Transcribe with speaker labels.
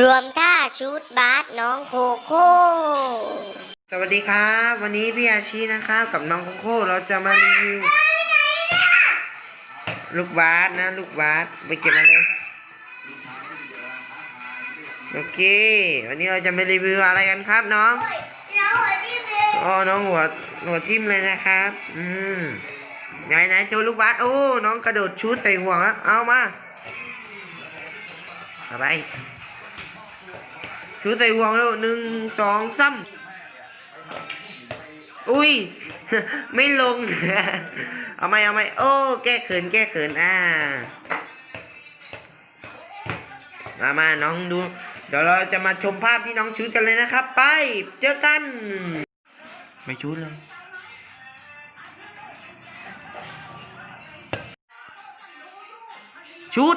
Speaker 1: รวมท่าชุดบาสน้องโคโค่
Speaker 2: สวัสดีครับ วันนี้พี่อาชีนะครับ กับน้องโคโค่เราจะมารีวิวลูกบาสนะ ลูกบาสไปเก็บมาเลยโอเค วันนี้เราจะมารีวิวอะไรกันครับน้องอ๋อน้องหัวหัวทิ่มเลยนะครับ อืมไหนไหนโชว์ลูกบาสโอ้น้องกระโดดชุดใส่ห่วงอะเอามาเอาไป ชุดใส่ห่วงแล้วหนึ่งสองสามอุ้ย ไม่ลง เอาไหมเอาไหมโอ้ แก้เขินแก้เขินอ่า มามาน้องดู เดี๋ยวเราจะมาชมภาพที่น้องชุดกันเลยนะครับ ไป เจอกัน ไม่ชุดเลยชุด